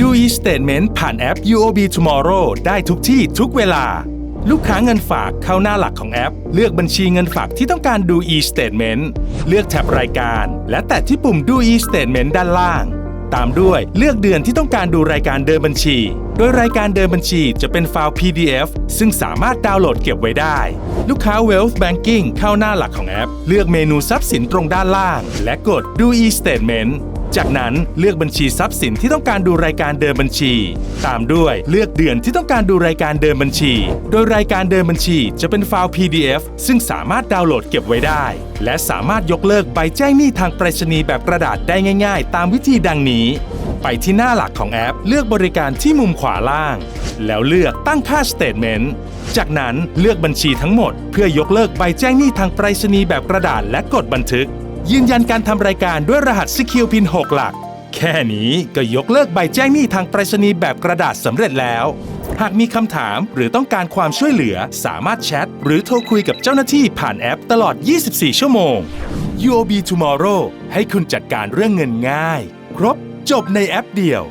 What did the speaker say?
ดู e-statement ผ่านแอป UOB Tomorrow ได้ทุกที่ทุกเวลา ลูกค้าเงินฝากเข้าหน้าหลักของแอป เลือกบัญชีเงินฝากที่ต้องการดู e-statement เลือกแท็บรายการ และแตะที่ปุ่มดู e-statement ด้านล่าง ตามด้วยเลือกเดือนที่ต้องการดูรายการเดินบัญชี โดยรายการเดินบัญชีจะเป็นไฟล์ PDF ซึ่งสามารถดาวน์โหลดเก็บไว้ได้ ลูกค้า Wealth Banking เข้าหน้าหลักของแอป เลือกเมนูทรัพย์สินตรงด้านล่าง และกดดู e-statement จากนั้นเลือกบัญชีทรัพย์สินที่ต้องการดูรายการเดินบัญชี ตามด้วยเลือกเดือนที่ต้องการดูรายการเดินบัญชี โดยรายการเดินบัญชีจะเป็นไฟล์ PDF ซึ่งสามารถดาวน์โหลดเก็บไว้ได้ และสามารถยกเลิกใบแจ้งหนี้ทางไปรษณีย์แบบกระดาษได้ง่าย ๆ ตามวิธีดังนี้ ไปที่หน้าหลักของแอป เลือกบริการที่มุมขวาล่าง แล้วเลือกตั้งค่า Statement จากนั้นเลือกบัญชีทั้งหมด เพื่อยกเลิกใบแจ้งหนี้ทางไปรษณีย์แบบกระดาษและกดบันทึก ยืนยันการทำรายการด้วยรหัส Secure Pin 6หลัก แค่นี้ก็ยกเลิกใบแจ้งหนี้ทางไปรษณีย์แบบกระดาษสำเร็จแล้ว หากมีคำถามหรือต้องการความช่วยเหลือสามารถแชทหรือโทรคุยกับเจ้าหน้าที่ผ่านแอปตลอด 24 ชั่วโมง UOB Tomorrow ให้คุณจัดการเรื่องเงินง่าย ครบจบในแอปเดียว